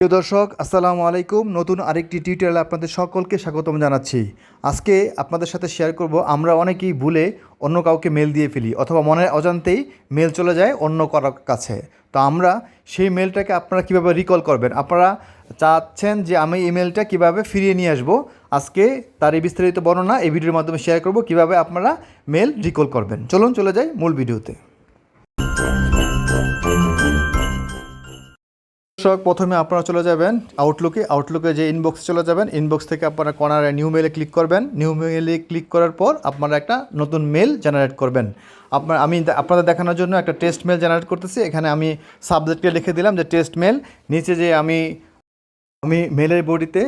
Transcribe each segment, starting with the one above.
প্রিয় দর্শক, আসসালামু আলাইকুম। নতুন আরেকটি টিউটোরিয়ালে আপনাদের সকলকে স্বাগতম জানাচ্ছি। আজকে আপনাদের সাথে শেয়ার করব, আমরা অনেকেই ভুলে অন্য কাউকে মেল দিয়ে ফেলি অথবা মনের অজান্তেই মেল চলে যায় অন্য কারও কাছে। তো আমরা সেই মেলটাকে আপনারা কীভাবে রিকল করবেন? আপনারা চাচ্ছেন যে আমি এই মেলটা কীভাবে ফিরিয়ে নিয়ে আসব? আজকে তার এই বিস্তারিত বর্ণনা এই ভিডিওর মাধ্যমে শেয়ার করব, কীভাবে আপনারা মেল রিকল করবেন। চলুন চলে যাই মূল ভিডিওতে। দর্শক, প্রথমে আপনারা চলে যাবেন আউটলুকে আউটলুকে যে ইনবক্স চলে যাবেন ইনবক্স থেকে আপনারা কর্নারে নিউ মেলে ক্লিক করবেন। নিউ মেলে ক্লিক করার পর আপনারা একটা নতুন মেল জেনারেট করবেন। আপনার, আমি আপনাদের দেখানোর জন্য একটা টেস্ট মেল জেনারেট করতেছি। এখানে আমি সাবজেক্টকে লিখে দিলাম যে টেস্ট মেল নিচে যে আমি আমি মেলের বডিতে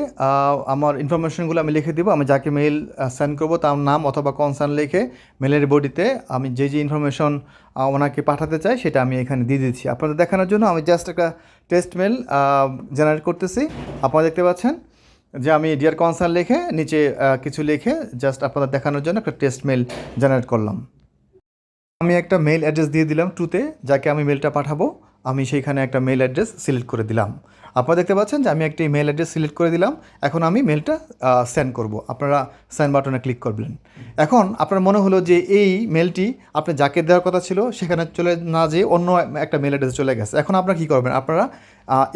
আমার ইনফরমেশনগুলো আমি লিখে দিব, আমি যাকে মেল সেন্ড করব তার নাম অথবা কনসার্ন লিখে মেলের বডিতে আমি যে যে ইনফরমেশন ওনাকে পাঠাতে চাই সেটা আমি এখানে দিয়ে দিচ্ছি। আপনাদের দেখানোর জন্য আমি জাস্ট একটা টেস্ট মেল জেনারেট করতেছি। আপনারা দেখতে পাচ্ছেন যে আমি ডিয়ার কনসার্ন লিখে নিচে কিছু লিখে জাস্ট আপনাদের দেখানোর জন্য একটা টেস্ট মেল জেনারেট করলাম। আমি একটা মেল অ্যাড্রেস দিয়ে দিলাম টুতে যাকে আমি মেলটা পাঠাবো। আমি সেইখানে একটা মেল অ্যাড্রেস সিলেক্ট করে দিলাম। আপনারা দেখতে পাচ্ছেন যে আমি একটি মেল অ্যাড্রেস সিলেক্ট করে দিলাম। এখন আমি মেলটা সেন্ড করব। আপনারা সেন্ড বাটনে ক্লিক করবেন। এখন আপনার মনে হলো যে এই মেলটি আপনি যাকে দেওয়ার কথা ছিল, সেখানে চলে না যেয়ে অন্য একটা মেল অ্যাড্রেস চলে গেছে। এখন আপনারা কী করবেন? আপনারা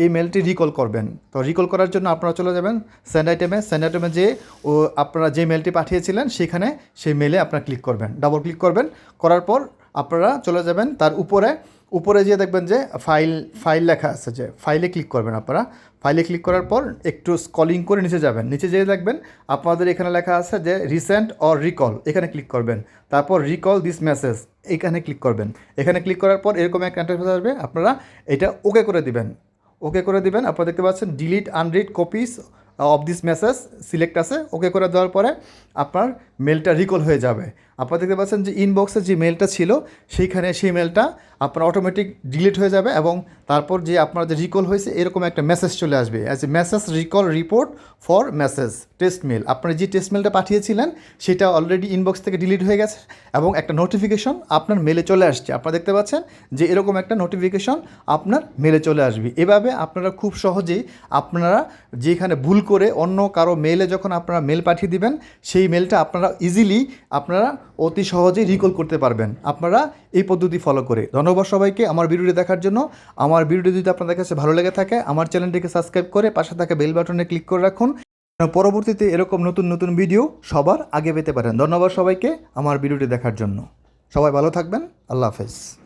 এই মেলটি রিকল করবেন। তো রিকল করার জন্য আপনারা চলে যাবেন সেন্ড আইটেমে সেন্ড আইটেমে যে ও আপনারা যে মেলটি পাঠিয়েছিলেন, সেখানে সেই মেলে আপনারা ক্লিক করবেন। ডাবল ক্লিক করবেন। করার পর আপনারা চলে যাবেন তার উপরে উপরে গিয়ে দেখবেন যে ফাইল ফাইল লেখা আছে যে ফাইলে ক্লিক করবেন আপনারা। ফাইলে ক্লিক করার পর একটু স্কলিং করে নিচে যাবেন। নিচে যেয়ে দেখবেন আপনাদের এখানে লেখা আছে যে রিসেন্ট অর রিকল এখানে ক্লিক করবেন। তারপর রিকল দিস মেসেজ এখানে ক্লিক করবেন। এখানে ক্লিক করার পর এরকম এক ইন্টারফেস আসবে, আপনারা এটা ওকে করে দিবেন। ওকে করে দিবেন, আপনারা দেখতে পাচ্ছেন delete unread copies of this message select আছে ওকে করে দেওয়ার পরে আপনার মেলটা রিকল হয়ে যাবে। আপনারা দেখতে পাচ্ছেন যে ইনবক্সে যে মেলটা ছিল, সেইখানে সেই মেলটা আপনার অটোমেটিক ডিলিট হয়ে যাবে এবং তারপর যে আপনার যে রিকল হয়েছে, এরকম একটা মেসেজ চলে আসবে। As a message recall report for message test mail আপনারা যে টেস্ট মেলটা পাঠিয়েছিলেন, সেটা অলরেডি ইনবক্স থেকে ডিলিট হয়ে গেছে এবং একটা নোটিফিকেশন আপনার মেলে চলে আসছে। আপনারা দেখতে পাচ্ছেন যে এরকম একটা নোটিফিকেশন আপনার মেলে চলে আসবে। এভাবে আপনারা খুব সহজেই আপনারা যেখানে ভুল করে অন্য কারও মেলে যখন আপনারা মেল পাঠিয়ে দিবেন, সেই মেলটা আপনারা ইজিলি আপনারা অতি সহজেই রিকল করতে পারবেন। আপনারা এই পদ্ধতি ফলো করে। ধন্যবাদ সবাইকে আমার ভিডিওটি দেখার জন্য। আমার ভিডিওটি যদি আপনাদের কাছে ভালো লেগে থাকে, আমার চ্যানেলটিকে সাবস্ক্রাইব করে পাশে থাকা বেল বাটনে ক্লিক করে রাখুন। পরবর্তীতে এরকম নতুন নতুন ভিডিও সবার আগে পেতে পারেন। ধন্যবাদ সবাইকে আমার ভিডিওটি দেখার জন্য। সবাই ভালো থাকবেন। আল্লাহ হাফেজ।